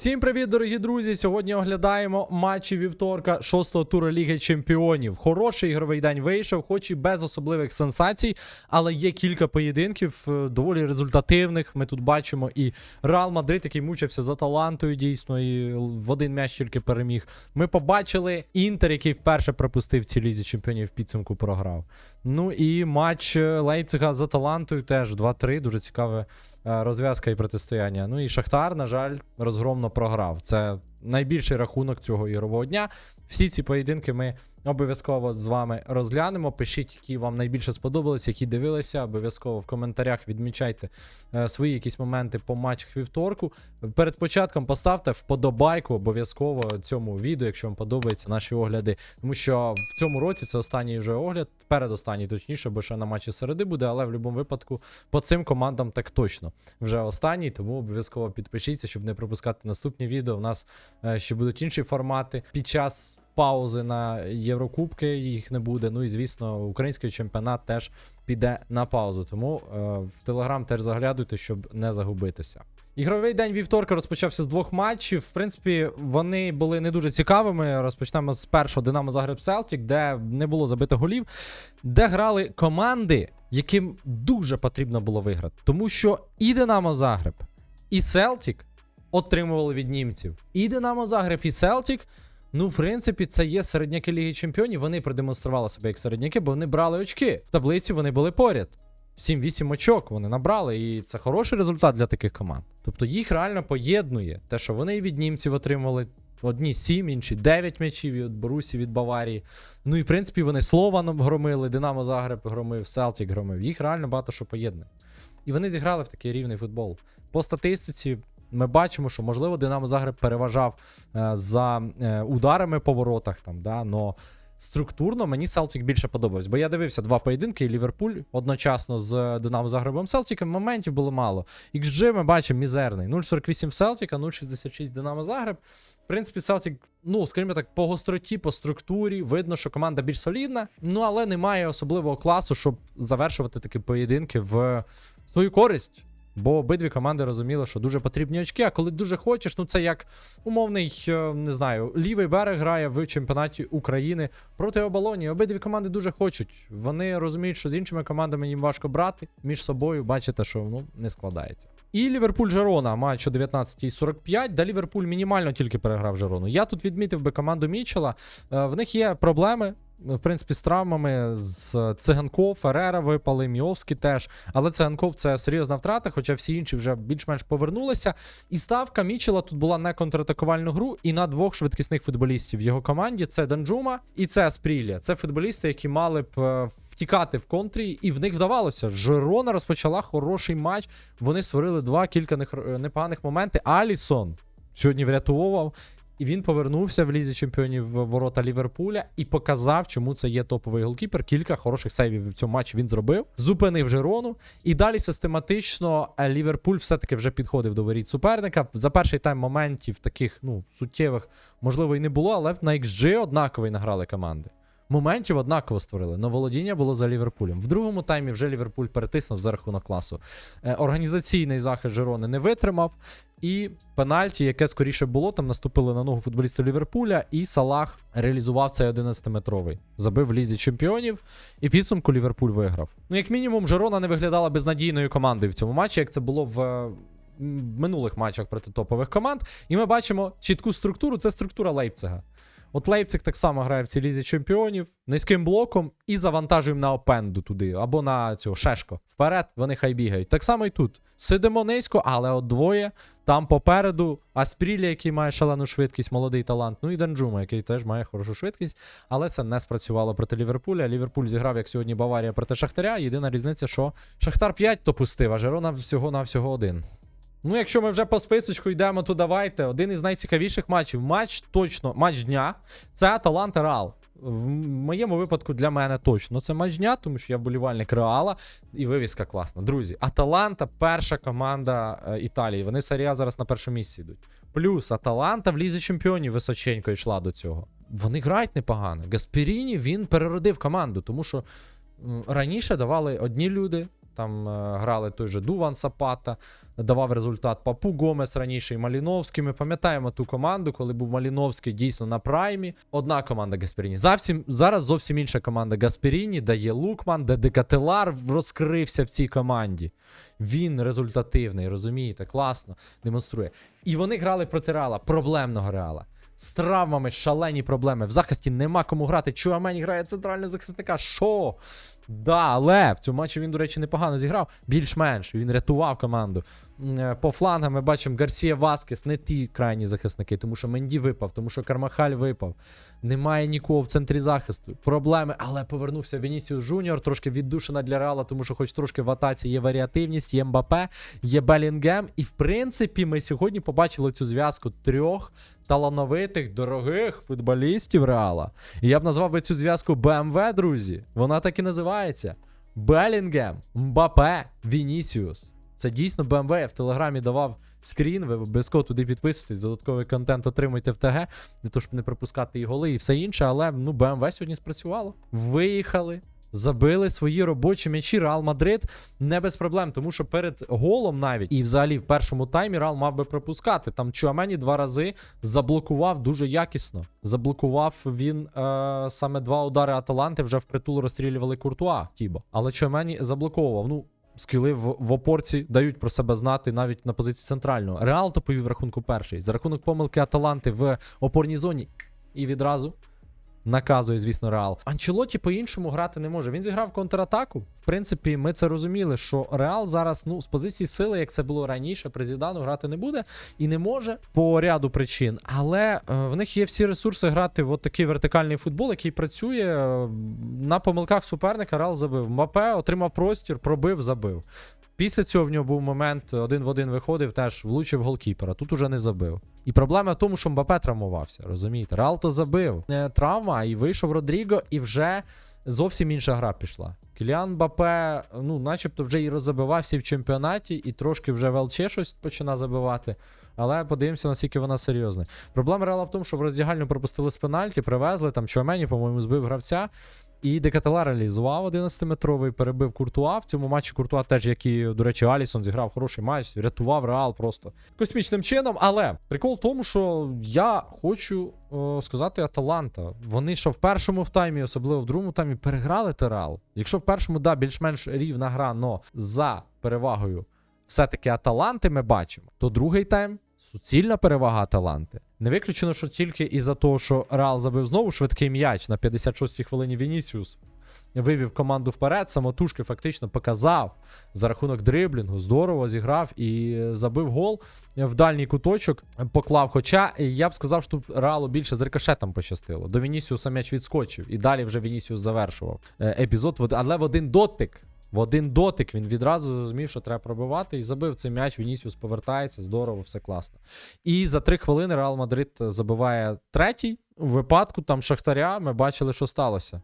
Всім привіт, дорогі друзі! Сьогодні оглядаємо матчі вівторка шостого туру Ліги Чемпіонів. Хороший ігровий день вийшов, хоч і без особливих сенсацій, але є кілька поєдинків е, доволі результативних. Ми тут бачимо і Реал Мадрид, який мучився за талантою, дійсно, і в один м'яч тільки переміг. Ми побачили Інтер, який вперше пропустив в цій лізі чемпіонів в підсумку програв. Ну і матч е, Лейпцига за талантою теж 2-3. Дуже цікаве розв'язка і протистояння. Ну і Шахтар, на жаль, розгромно програв. Це найбільший рахунок цього ігрового дня. Всі ці поєдинки ми обов'язково з вами розглянемо. Пишіть, які вам найбільше сподобались, які дивилися. Обов'язково в коментарях відмічайте е, свої якісь моменти по матчах вівторку. Перед початком поставте вподобайку обов'язково цьому відео, якщо вам подобаються наші огляди. Тому що в цьому році це останній вже огляд, передостанній точніше, бо ще на матчі середи буде, але в будь-якому випадку по цим командам так точно вже останній, тому обов'язково підпишіться, щоб не пропускати наступні відео. У нас е, ще будуть інші формати під час. Паузи на Єврокубки їх не буде. Ну і звісно, український чемпіонат теж піде на паузу. Тому е, в Телеграм теж заглядуйте, щоб не загубитися. Ігровий день вівторка розпочався з двох матчів. В принципі, вони були не дуже цікавими. Розпочнемо з першого Динамо Загреб Селтік, де не було забито голів, де грали команди, яким дуже потрібно було виграти. Тому що і Динамо Загреб, і Селтік отримували від німців. І Динамо Загреб, і Селтік. Ну, в принципі, це є середняки Ліги Чемпіонів. Вони продемонстрували себе як середняки, бо вони брали очки. В таблиці вони були поряд. 7-8 очок вони набрали, і це хороший результат для таких команд. Тобто їх реально поєднує те, що вони від німців отримали одні 7, інші 9 м'ячів від Борусі, від Баварії. Ну і в принципі вони Слованом громили, Динамо Загреб громив, Селтік громив. Їх реально багато що поєднує. І вони зіграли в такий рівний футбол. По статистиці ми бачимо, що можливо Динамо Загреб переважав е, за е, ударами по воротах там, да, но структурно мені Селтік більше подобався. Бо я дивився два поєдинки, і Ліверпуль одночасно з Динамо Загребом Селтіком. Моментів було мало. XG ми бачимо мізерний. 0,48 Селтіка, 0,66 Динамо Загреб. В принципі, Селтік, ну, скажімо так, по гостроті, по структурі, видно, що команда більш солідна, ну але немає особливого класу, щоб завершувати такі поєдинки в свою користь. Бо обидві команди розуміли, що дуже потрібні очки. А коли дуже хочеш, ну це як умовний, е, не знаю, лівий берег грає в чемпіонаті України проти оболоні. Обидві команди дуже хочуть. Вони розуміють, що з іншими командами їм важко брати між собою. Бачите, що ну не складається. І Ліверпуль Жерона матч о 19.45, де Ліверпуль мінімально тільки переграв Жерону. Я тут відмітив би команду Мічела. Е, В них є проблеми. В принципі, з травмами з Циганков, Ферера випали, Міовський теж. Але Циганков це серйозна втрата, хоча всі інші вже більш-менш повернулися. І ставка Мічела тут була на контратакувальну гру і на двох швидкісних футболістів в його команді: це Данджума і це Спрілія. Це футболісти, які мали б е, втікати в контрі, і в них вдавалося. Жирона розпочала хороший матч. Вони створили два кілька непоганих моменти. Алісон сьогодні врятував. І він повернувся в лізі чемпіонів ворота Ліверпуля і показав, чому це є топовий голкіпер. Кілька хороших сейвів в цьому матчі він зробив, зупинив Жерону. І далі систематично Ліверпуль все-таки вже підходив до воріт суперника. За перший тайм моментів таких ну суттєвих, можливо, і не було, але на XG однаковий награли команди. Моментів однаково створили, но володіння було за Ліверпулем. В другому таймі вже Ліверпуль перетиснув за рахунок класу. Е, організаційний захист Жерони не витримав. І пенальті, яке скоріше було, там наступили на ногу футболісти Ліверпуля, і Салах реалізував цей 11-метровий. Забив в лізі чемпіонів, і підсумку Ліверпуль виграв. Ну, як мінімум, Жерона не виглядала безнадійною командою в цьому матчі, як це було в. е, Минулих матчах проти топових команд, і ми бачимо чітку структуру. Це структура Лейпцига. От Лейпциг так само грає в цій лізі чемпіонів низьким блоком і завантажуємо на опенду туди, або на цього шешко. Вперед, вони хай бігають. Так само і тут. Сидимо низько, але от двоє. Там попереду Аспрілі, який має шалену швидкість, молодий талант. Ну і Данджума, який теж має хорошу швидкість. Але це не спрацювало проти Ліверпуля. Ліверпуль зіграв, як сьогодні Баварія проти Шахтаря. Єдина різниця, що Шахтар 5 допустив, а Жерона всього на всього один. Ну, якщо ми вже по списочку йдемо, то давайте. Один із найцікавіших матчів. Матч точно, матч дня. Це Аталанта Реал. В моєму випадку для мене точно це матч дня, тому що я вболівальник Реала, і вивіска класна. Друзі, Аталанта перша команда е, Італії. Вони в серії А зараз на першому місці йдуть. Плюс Аталанта в лізі чемпіонів височенько йшла до цього. Вони грають непогано. Гасперіні він переродив команду, тому що раніше давали одні люди. Там е, грали той же Дуван Сапата, давав результат Папу Гомес раніше і Маліновський. Ми пам'ятаємо ту команду, коли був Маліновський дійсно на праймі. Одна команда Гасперіні. Зовсім, зараз зовсім інша команда Гасперіні, де є Лукман, де Декателар розкрився в цій команді. Він результативний, розумієте, класно демонструє. І вони грали проти Реала, проблемного Реала. З травмами шалені проблеми. В захисті нема кому грати. Чуамені грає центрального захисника. Що? Да, але в цьому матчі він, до речі, непогано зіграв. Більш-менш. Він рятував команду. Е, По флангам ми бачимо Гарсія Васкес, не ті крайні захисники, тому що Менді випав, тому що Кармахаль випав. Немає нікого в центрі захисту. Проблеми, але повернувся Вінісіус Жуніор, трошки віддушена для Реала, тому що хоч трошки в атаці є варіативність, є Мбапе, є Белінгем. І в принципі, ми сьогодні побачили цю зв'язку трьох талановитих, дорогих футболістів Реала. І я б назвав би цю зв'язку BMW, друзі. Вона так і називається. Белінгем, Мбапе, Вінісіус. Це дійсно BMW. Я в телеграмі давав скрін. Ви обов'язково туди підписуйтесь, додатковий контент отримуйте в ТГ, для того, щоб не пропускати і голи, і все інше. Але ну, BMW сьогодні спрацювало. Виїхали. Забили свої робочі м'ячі Реал Мадрид не без проблем, тому що перед голом навіть і взагалі в першому таймі Реал мав би пропускати. Там Чуамені два рази заблокував дуже якісно. Заблокував він е, саме два удари Аталанти, вже впритул розстрілювали Куртуа Тібо. Але Чуамені заблоковував. Ну, скіли в, в опорці дають про себе знати навіть на позиції центрального. Реал то повів рахунку перший. За рахунок помилки Аталанти в опорній зоні і відразу наказує, звісно, Реал. Анчелоті по-іншому грати не може. Він зіграв контратаку. В принципі, ми це розуміли, що Реал зараз, ну, з позиції сили, як це було раніше, при Зідану грати не буде і не може по ряду причин. Але е, в них є всі ресурси грати в такий вертикальний футбол, який працює е, на помилках суперника. Реал забив. Мапе отримав простір, пробив, забив. Після цього в нього був момент один в один виходив, теж влучив голкіпера. Тут уже не забив. І проблема в тому, що Мбапе травмувався. Розумієте? Реал то забив. Е, травма, і вийшов Родріго, і вже зовсім інша гра пішла. Кіліан Мбапе, ну, начебто, вже і роззабивався в чемпіонаті, і трошки вже в ЛЧ щось починає забивати. Але подивимося, наскільки вона серйозна. Проблема Реала в тому, що в роздягальню пропустили з пенальті, привезли там Чомені, по-моєму, збив гравця. І Декателар реалізував 11-метровий, перебив Куртуа. В цьому матчі Куртуа теж, як і, до речі, Алісон зіграв хороший матч, врятував Реал просто космічним чином. Але прикол в тому, що я хочу е, сказати Аталанта. Вони що в першому в таймі, особливо в другому таймі, переграли те Реал. Якщо в першому, да, більш-менш рівна гра, но за перевагою все-таки Аталанти ми бачимо, то другий тайм суцільна перевага Аталанти. Не виключено, що тільки із-за того, що Реал забив знову швидкий м'яч на 56-й хвилині Вінісіус. Вивів команду вперед, самотужки фактично показав за рахунок дриблінгу. Здорово зіграв і е, забив гол в дальній куточок. Поклав. Хоча е, я б сказав, що тут Реалу більше з рикошетом пощастило. До Вінісіуса м'яч відскочив, і далі вже Вінісіус завершував е, епізод, але в один дотик. В один дотик він відразу зрозумів, що треба пробивати, і забив цей м'яч. Вінісіус повертається, здорово, все класно. І за три хвилини Реал Мадрид забиває третій. У випадку там Шахтаря ми бачили, що сталося.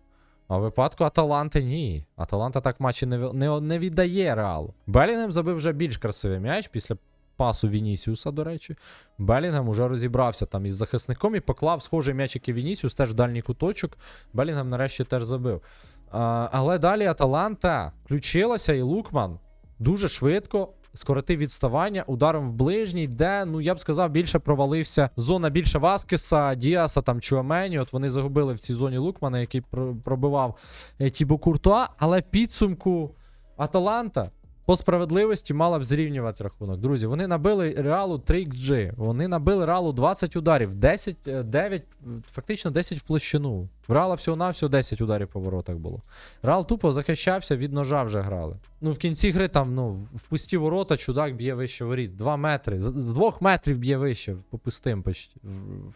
А в випадку Аталанти ні. Аталанта так матчі не, не, не віддає Реалу. Белінгем забив вже більш красивий м'яч після пасу Вінісіуса, до речі. Белінгем уже розібрався там із захисником і поклав схожий м'яч, і Вінісіус, теж в дальній куточок. Белінгем нарешті теж забив. Але далі Аталанта включилася, і Лукман дуже швидко скоротив відставання ударом в ближній, де, ну я б сказав, більше провалився зона більше Васкеса, Діаса, там Чуамені. От вони загубили в цій зоні Лукмана, який пробивав е, Тібо Куртуа. Але підсумку Аталанта по справедливості мала б зрівнювати рахунок. Друзі, вони набили Реалу 3XG. Вони набили Реалу 20 ударів, 10, е, 9, фактично 10 в площину. В Реала всього-навсього 10 ударів по воротах було. Реал тупо захищався, від ножа вже грали. Ну, в кінці гри там, ну, в пусті ворота чудак б'є вище воріт. 2 метри. З 2 метрів б'є вище, по пустим почти,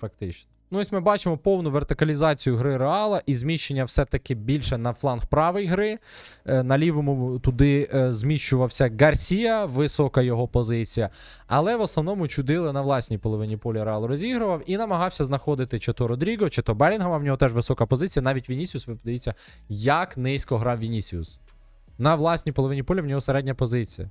фактично. Ну, ось ми бачимо повну вертикалізацію гри Реала і зміщення все-таки більше на фланг правої гри. Е, На лівому туди е, зміщувався Гарсія, висока його позиція. Але в основному чудили на власній половині поля Реал розігрував і намагався знаходити чи то Родріго, чи то Белінгема. В нього теж висока позиція. Навіть Вінісіус, ви подивіться, як низько грав Вінісіус. На власній половині поля в нього середня позиція.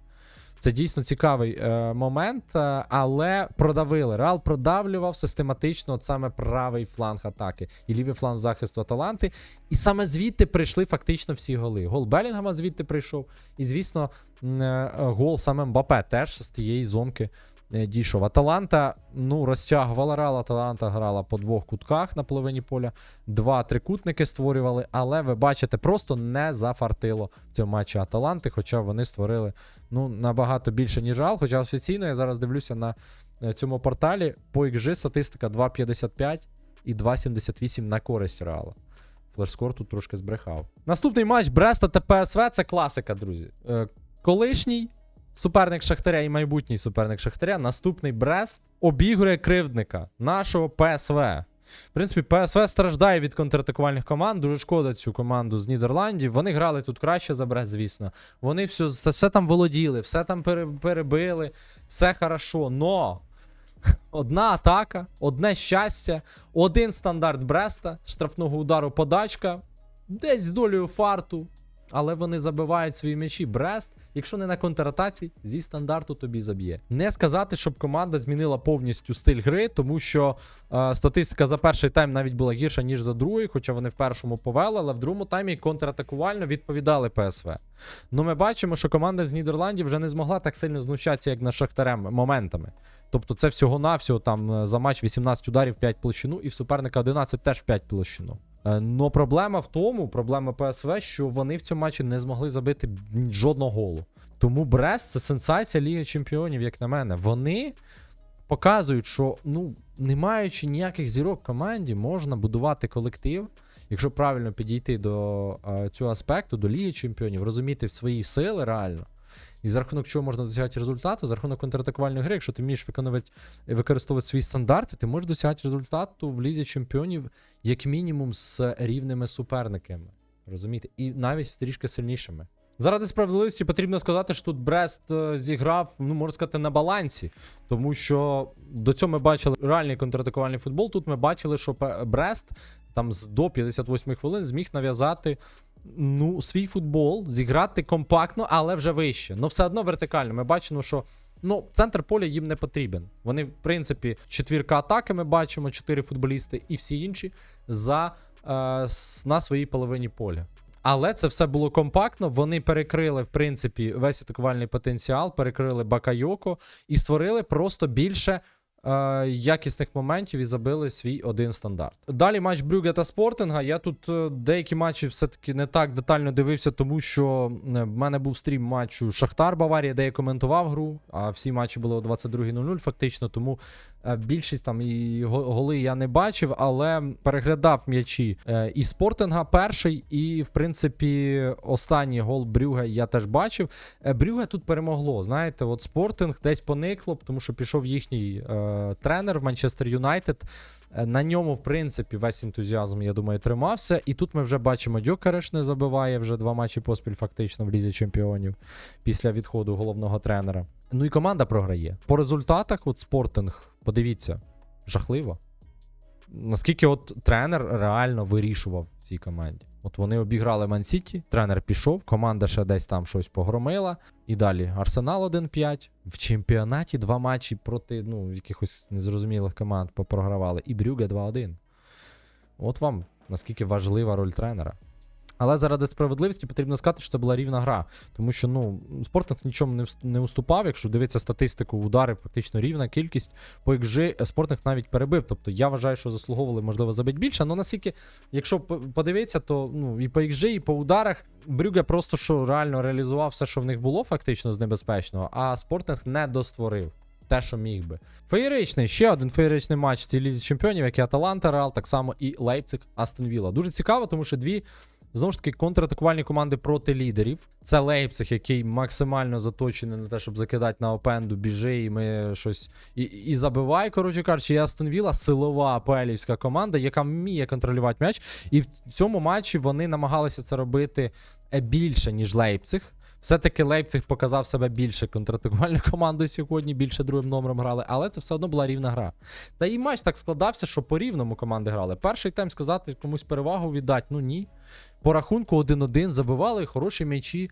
Це дійсно цікавий е, момент, е, але продавили. Реал продавлював систематично от саме правий фланг атаки і лівий фланг захисту Аталанти. І саме звідти прийшли фактично всі голи. Гол Белінгама звідти прийшов. І, звісно, е, гол саме Мбапе теж з тієї зонки дійшов. Аталанта ну, розтягувала Реал. Аталанта грала по двох кутках на половині поля. Два трикутники створювали, але ви бачите, просто не зафартило в цьому матчі Аталанти, хоча вони створили ну, набагато більше, ніж Реал. Хоча офіційно я зараз дивлюся на е, цьому порталі. По XG статистика 2,55 і 2,78 на користь Реала. Флешскор тут трошки збрехав. Наступний матч Бреста та ПСВ це класика, друзі. Е, колишній суперник Шахтаря і майбутній суперник Шахтаря. Наступний Брест обігрує кривдника нашого ПСВ. В принципі, ПСВ страждає від контратакувальних команд. Дуже шкода цю команду з Нідерландів. Вони грали тут краще за Брест, звісно. Вони все, все, там володіли, все там перебили, все хорошо. Но одна атака, одне щастя, один стандарт Бреста, штрафного удару подачка, десь з долею фарту. Але вони забивають свої м'ячі. Брест, якщо не на контратаці, зі стандарту тобі заб'є. Не сказати, щоб команда змінила повністю стиль гри, тому що е, статистика за перший тайм навіть була гірша, ніж за другий, хоча вони в першому повели, але в другому таймі контратакувально відповідали ПСВ. Ну, ми бачимо, що команда з Нідерландів вже не змогла так сильно знущатися, як на Шахтарем моментами. Тобто це всього-навсього там е, за матч 18 ударів 5 площину, і в суперника 11 теж 5 площину. Е, Но проблема в тому, проблема ПСВ, що вони в цьому матчі не змогли забити жодного голу. Тому Брест це сенсація Ліги Чемпіонів, як на мене. Вони показують, що ну, не маючи ніяких зірок в команді, можна будувати колектив. Якщо правильно підійти до е, цього аспекту, до Ліги Чемпіонів, розуміти свої сили реально. І за рахунок чого можна досягати результату, за рахунок контратакувальної гри, якщо ти вмієш виконувати використовувати свої стандарти, ти можеш досягати результату в лізі чемпіонів, як мінімум, з рівними суперниками. Розумієте? І навіть трішки сильнішими. Заради справедливості потрібно сказати, що тут Брест е, зіграв, ну можна сказати, на балансі. Тому що до цього ми бачили реальний контратакувальний футбол. Тут ми бачили, що Брест там до 58 хвилин зміг нав'язати ну, свій футбол, зіграти компактно, але вже вище. Ну, все одно вертикально. Ми бачимо, що ну, центр поля їм не потрібен. Вони, в принципі, четвірка атаки ми бачимо, чотири футболісти, і всі інші за, е, на своїй половині поля. Але це все було компактно. Вони перекрили, в принципі, весь атакувальний потенціал, перекрили Бакайоко і створили просто більше е, якісних моментів і забили свій один стандарт. Далі матч Брюге та Спортинга. Я тут е, деякі матчі все-таки не так детально дивився, тому що е, в мене був стрім матчу Шахтар Баварія, де я коментував гру. А всі матчі були о 22.00 фактично. Тому е, більшість там і голи я не бачив, але переглядав м'ячі е, і Спортинга перший, і в принципі останній гол Брюге я теж бачив. Е, Брюге тут перемогло. Знаєте, от Спортинг десь поникло, тому що пішов їхній е, тренер в Манчестер Юнайтед. Е, На ньому, в принципі, весь ентузіазм, я думаю, тримався. І тут ми вже бачимо, Дюкареш не забиває вже два матчі поспіль, фактично, в Лізі Чемпіонів після відходу головного тренера. Ну і команда програє. По результатах, от Спортинг, подивіться, жахливо. Наскільки от тренер реально вирішував в цій команді. От вони обіграли Ман-Сіті, тренер пішов, команда ще десь там щось погромила. І далі Арсенал 1-5. В чемпіонаті два матчі проти ну, якихось незрозумілих команд попрогравали. І Брюге 2-1. От вам наскільки важлива роль тренера. Але заради справедливості потрібно сказати, що це була рівна гра. Тому що ну, Спортинг нічому не, уступав. Якщо дивитися статистику ударів, фактично рівна кількість. По XG Спортинг навіть перебив. Тобто я вважаю, що заслуговували, можливо, забити більше. Але наскільки, якщо подивитися, то ну, і по XG, і по ударах Брюге просто що реально реалізував все, що в них було, фактично з небезпечного, а Спортинг не достворив. Те, що міг би. Феєричний, ще один феєричний матч в цій лізі чемпіонів, як і Аталанта, Реал, так само і Лейпциг, Астон Вілла. Дуже цікаво, тому що дві Знову ж таки, контратакувальні команди проти лідерів. Це Лейпциг, який максимально заточений на те, щоб закидати на опенду, біжи, і ми щось і, і забивай, коротше кажучи, і Астон Вілла силова апелівська команда, яка вміє контролювати м'яч. І в цьому матчі вони намагалися це робити е, більше, ніж Лейпциг. Все-таки Лейпциг показав себе більше контратакувальною командою сьогодні, більше другим номером грали, але це все одно була рівна гра. Та і матч так складався, що по рівному команди грали. Перший тайм сказати комусь перевагу віддати, ну ні. По рахунку 1-1 забивали хороші м'ячі.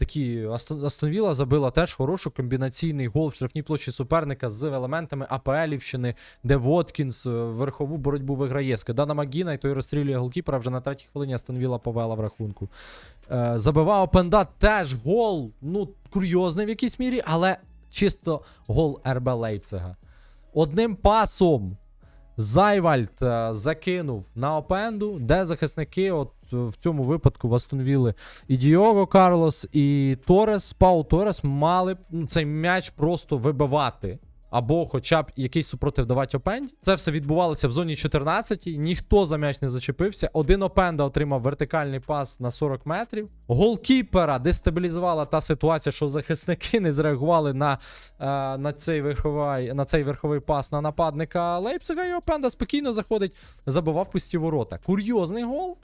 Такі Астон, Астон забила теж хороший комбінаційний гол в штрафній площі суперника з елементами АПЛівщини, де Воткінс е, верхову боротьбу виграє. Скидана Магіна, і той розстрілює голкіпера. Вже на третій хвилині Астон Вілла повела в рахунку. Е, забивав Опенда теж гол. Ну, курйозний в якійсь мірі, але чисто гол РБ Лейпцига. Одним пасом Зайвальд е, закинув на Опенду, де захисники, от в цьому випадку в Астон і Діого Карлос, і Торес, Пау Торес мали б ну, цей м'яч просто вибивати. Або хоча б якийсь супротив давати Опенді. Це все відбувалося в зоні 14. Ніхто за м'яч не зачепився. Один Опенда отримав вертикальний пас на 40 метрів. Голкіпера дестабілізувала та ситуація, що захисники не зреагували на, е, на, цей, верховий, на цей верховий пас на нападника Лейпцига. І Опенда спокійно заходить, забивав пусті ворота. Курйозний гол.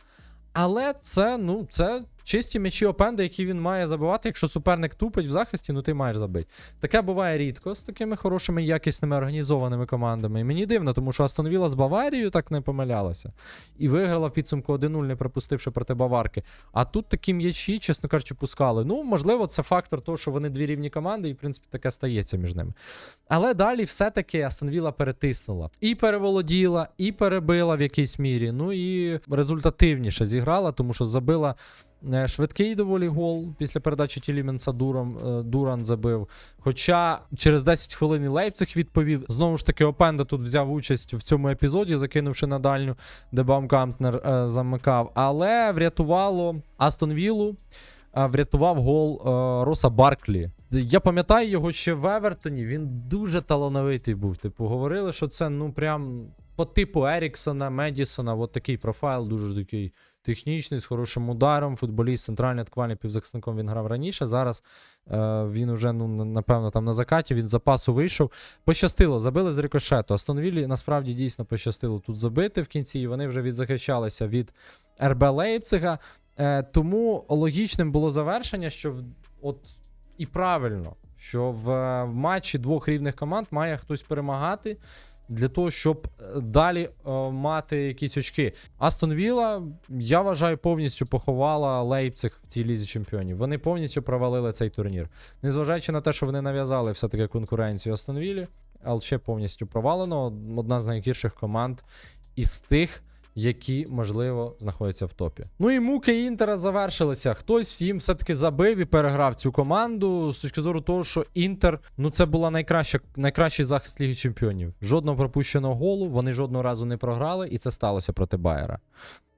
Але це, ну, це чисті м'ячі Опенда, які він має забивати. Якщо суперник тупить в захисті, ну ти маєш забити. Таке буває рідко з такими хорошими, якісними організованими командами. І мені дивно, тому що Астон Вілла з Баварією так не помилялася. І виграла в підсумку 1-0, не пропустивши проти Баварки. А тут такі м'ячі, чесно кажучи, пускали. Ну, можливо, це фактор того, що вони дві рівні команди, і, в принципі, таке стається між ними. Але далі все-таки Астон Вілла перетиснула. І переволоділа, і перебила в якійсь мірі. Ну і результативніше зіграла, тому що забила швидкий доволі гол після передачі Тіліменса Дуром, е, Дуран забив. Хоча через 10 хвилин і Лейпциг відповів. Знову ж таки, Опенда тут взяв участь в цьому епізоді, закинувши на дальню, де Баумкампнер е, замикав. Але врятувало Астон Віллу. е, Врятував гол е, Роса Барклі. Я пам'ятаю його ще в Евертоні. Він дуже талановитий був. Типу, говорили, що це ну прям по типу Еріксона, Медісона. От такий профайл, дуже такий технічний, з хорошим ударом. Футболіст центральний атакувальний півзахисником він грав раніше. Зараз е, він уже, ну, напевно, там на закаті, він з запасу вийшов. Пощастило, забили з рикошету. Астонвіллі насправді дійсно пощастило тут забити в кінці, і вони вже відзахищалися від РБ Лейпцига. Е, тому логічним було завершення, що в, от і правильно, що в, е, в матчі двох рівних команд має хтось перемагати. Для того, щоб е, далі е, мати якісь очки. Астон Вілла, я вважаю, повністю поховала Лейпциг в цій лізі чемпіонів. Вони повністю провалили цей турнір. Незважаючи на те, що вони нав'язали все-таки конкуренцію Астон Віллі, ще повністю провалено. Одна з найгірших команд із тих, які, можливо, знаходяться в топі. Ну і муки Інтера завершилися. Хтось їм все-таки забив і переграв цю команду з точки зору того, що Інтер, ну це була найкраща, найкращий захист Ліги Чемпіонів. Жодного пропущеного голу, вони жодного разу не програли, і це сталося проти Байера.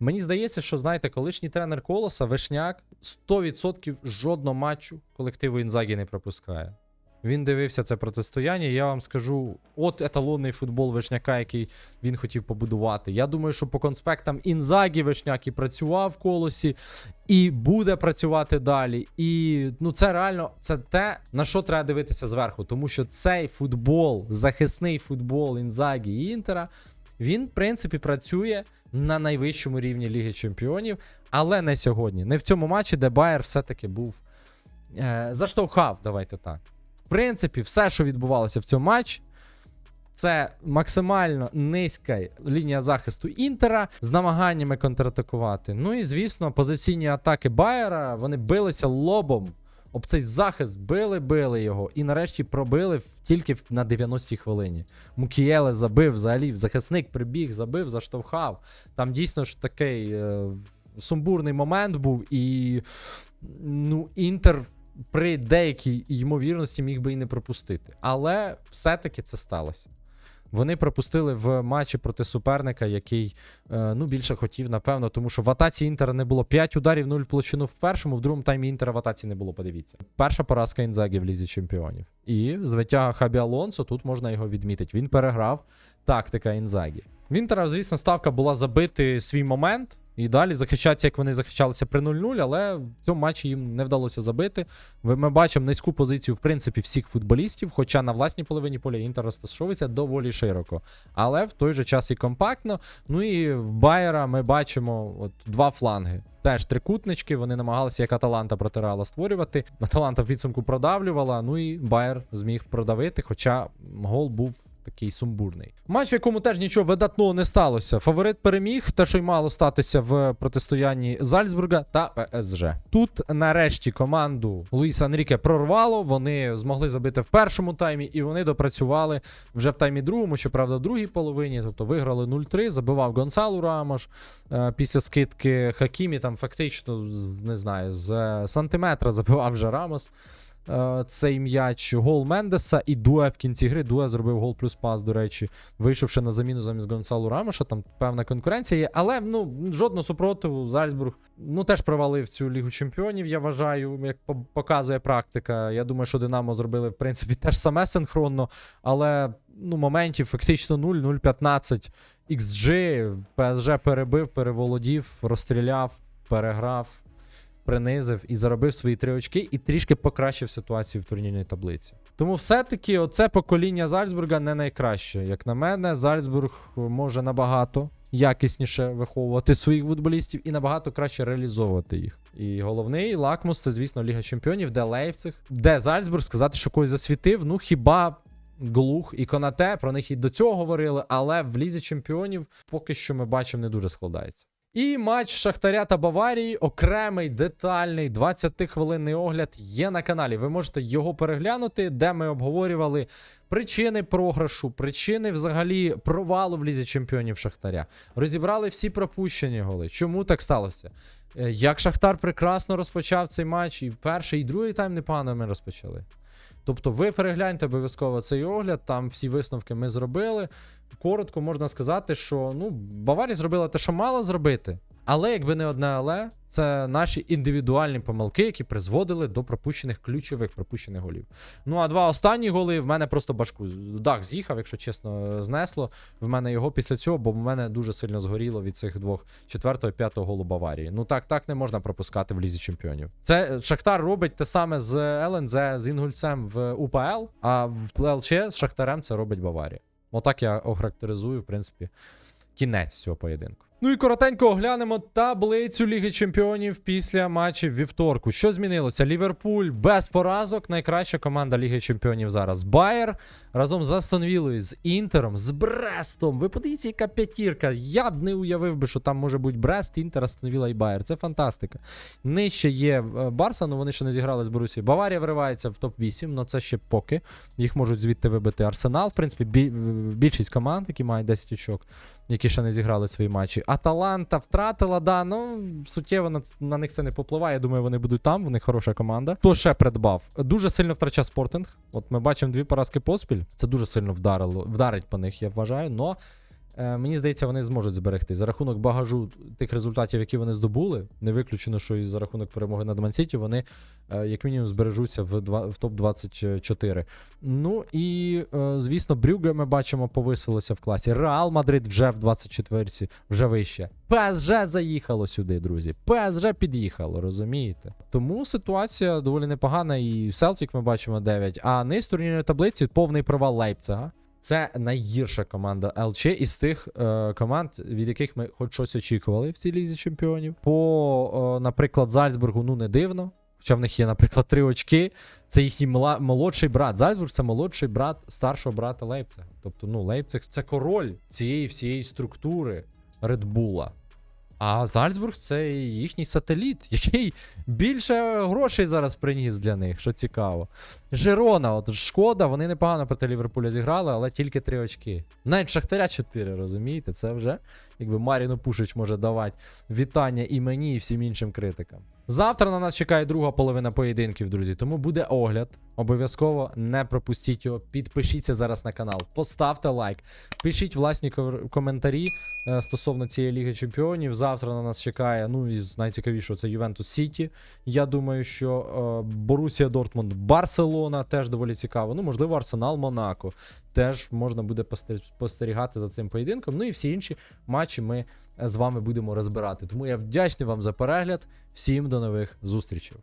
Мені здається, що знаєте, колишній тренер Колоса Вишняк 100% жодного матчу колективу Інзагі не пропускає. Він дивився це протистояння. Я вам скажу, от еталонний футбол Вишняка, який він хотів побудувати. Я думаю, що по конспектам Інзагі Вишняк і працював в колосі, і буде працювати далі. І ну це реально це те, на що треба дивитися зверху. Тому що цей футбол, захисний футбол Інзагі і Інтера, він, в принципі, працює на найвищому рівні Ліги Чемпіонів, але не сьогодні. Не в цьому матчі, де Байер все-таки був е, заштовхав, давайте так. В принципі, все, що відбувалося в цьому матчі, це максимально низька лінія захисту Інтера з намаганнями контратакувати. Ну і звісно, позиційні атаки Байера вони билися лобом. Об цей захист били, били його, і нарешті пробили тільки на 90-й хвилині. Мукієле забив взагалі, захисник прибіг, забив, заштовхав. Там дійсно ж такий е, сумбурний момент був, і ну, Інтер при деякій ймовірності міг би і не пропустити. Але все-таки це сталося. Вони пропустили в матчі проти суперника, який е, ну, більше хотів, напевно, тому що в атаці Інтера не було 5 ударів, 0 в площину в першому, в другому таймі Інтера в атаці не було, подивіться. Перша поразка Інзагі в Лізі Чемпіонів. І звиття Хабі Алонсо, тут можна його відмітити. Він переграв тактика Інзагі. В Інтера, звісно, ставка була забити свій момент і далі захищатися, як вони захищалися при 0-0, але в цьому матчі їм не вдалося забити. Ми бачимо низьку позицію, в принципі, всіх футболістів, хоча на власній половині поля Інтер розташовується доволі широко. Але в той же час і компактно. Ну і в Байера ми бачимо от два фланги. Теж трикутнички, вони намагалися як Аталанта проти Реала створювати. Аталанта в підсумку продавлювала, ну і Байер зміг продавити, хоча гол був такий сумбурний. Матч, в якому теж нічого видатного не сталося. Фаворит переміг, те, що й мало статися в протистоянні Зальцбурга та ПСЖ. Тут нарешті команду Луїса Анріке прорвало. Вони змогли забити в першому таймі, і вони допрацювали вже в таймі другому, щоправда, в другій половині. Тобто виграли 0-3, забивав Гонсалу Рамош. Е, після скидки Хакімі, там фактично, не знаю, з е, сантиметра забивав вже Рамос цей м'яч. Гол Мендеса і Дуе в кінці гри. Дуе зробив гол плюс пас, до речі, вийшовши на заміну замість Гонсалу Рамоша. Там певна конкуренція є, але ну, жодного супротиву. Зальцбург ну, теж провалив цю лігу чемпіонів, я вважаю, як показує практика. Я думаю, що Динамо зробили, в принципі, теж саме синхронно, але ну, моментів фактично 0, 0-15 XG. ПСЖ перебив, переволодів, розстріляв, переграв принизив і заробив свої три очки, і трішки покращив ситуацію в турнірній таблиці. Тому все-таки оце покоління Зальцбурга не найкраще. Як на мене, Зальцбург може набагато якісніше виховувати своїх футболістів і набагато краще реалізовувати їх. І головний лакмус це, звісно, Ліга Чемпіонів, де Лейпциг, де Зальцбург сказати, що когось засвітив. Ну хіба. Глух і Конате, про них і до цього говорили, але в лізі чемпіонів поки що ми бачимо не дуже складається. І матч Шахтаря та Баварії, окремий детальний 20-хвилинний огляд є на каналі. Ви можете його переглянути, де ми обговорювали причини програшу, причини взагалі провалу в лізі чемпіонів Шахтаря. Розібрали всі пропущені голи. Чому так сталося? Е, Як Шахтар прекрасно розпочав цей матч, і перший, і другий тайм непогано ми розпочали. Тобто ви перегляньте обов'язково цей огляд, там всі висновки ми зробили. Коротко можна сказати, що ну, Баварія зробила те, що мало зробити. Але якби не одне але, це наші індивідуальні помилки, які призводили до пропущених ключових пропущених голів. Ну а два останні голи в мене просто башку дах з'їхав, якщо чесно, знесло. В мене його після цього, бо в мене дуже сильно згоріло від цих двох четвертого п'ятого голу Баварії. Ну так, так не можна пропускати в лізі чемпіонів. Це Шахтар робить те саме з ЛНЗ, з Інгульцем в УПЛ, а в ЛЧ з Шахтарем це робить Баварія. Отак я охарактеризую, в принципі, кінець цього поєдинку. Ну і коротенько оглянемо таблицю Ліги Чемпіонів після матчів вівторку. Що змінилося? Ліверпуль без поразок. Найкраща команда Ліги Чемпіонів зараз. Байер разом з Астонвілою, з Інтером, з Брестом. Ви подивіться, яка п'ятірка. Я б не уявив би, що там може бути Брест, Інтер, Астон Вілла і Байер. Це фантастика. Нижче є е, Барса, ну вони ще не зіграли з Борусією. Баварія виривається в топ-8, але це ще поки. Їх можуть звідти вибити Арсенал. В принципі, більшість команд, які мають 10 очок, які ще не зіграли свої матчі. Аталанта втратила, да, ну суттєво на, на них це не попливає. Я думаю, вони будуть там, в них хороша команда. Хто ще придбав? Дуже сильно втрачав спортинг. От ми бачимо дві поразки поспіль. Це дуже сильно вдарило, вдарить по них, я вважаю. Но мені здається, вони зможуть зберегти. За рахунок багажу тих результатів, які вони здобули, не виключено, що і за рахунок перемоги над Мансіті, вони е, як мінімум збережуться в, в топ-24. Ну і, е, звісно, Брюге ми бачимо повисилося в класі. Реал Мадрид вже в 24-ці, вже вище. ПСЖ заїхало сюди, друзі. ПСЖ під'їхало, розумієте? Тому ситуація доволі непогана. І Селтік ми бачимо 9. А низ турнірної таблиці повний провал Лейпцига. Це найгірша команда ЛЧ із тих е, команд, від яких ми хоч щось очікували в цій лізі чемпіонів. По, е, наприклад, Зальцбургу, ну не дивно. Хоча в них є, наприклад, три очки. Це їхній мала- молодший брат. Зальцбург це молодший брат старшого брата Лейпцига. Тобто, ну, Лейпциг це король цієї всієї структури Редбула. А Зальцбург це їхній сателіт, який більше грошей зараз приніс для них, що цікаво. Жерона, от шкода, вони непогано проти Ліверпуля зіграли, але тільки три очки. Навіть Шахтаря 4, розумієте? Це вже, якби Маріну Пушич може давати вітання і мені, і всім іншим критикам. Завтра на нас чекає друга половина поєдинків, друзі. Тому буде огляд. Обов'язково не пропустіть його. Підпишіться зараз на канал, поставте лайк, пишіть власні коментарі е, стосовно цієї Ліги Чемпіонів. Завтра на нас чекає. Ну і з найцікавішого це Ювентус Сіті. Я думаю, що е, Борусія Дортмунд, Барселона теж доволі цікаво. Ну, можливо, Арсенал Монако. Теж можна буде постер- спостерігати за цим поєдинком. Ну і всі інші матчі ми е, з вами будемо розбирати. Тому я вдячний вам за перегляд. Всім до нових зустрічей.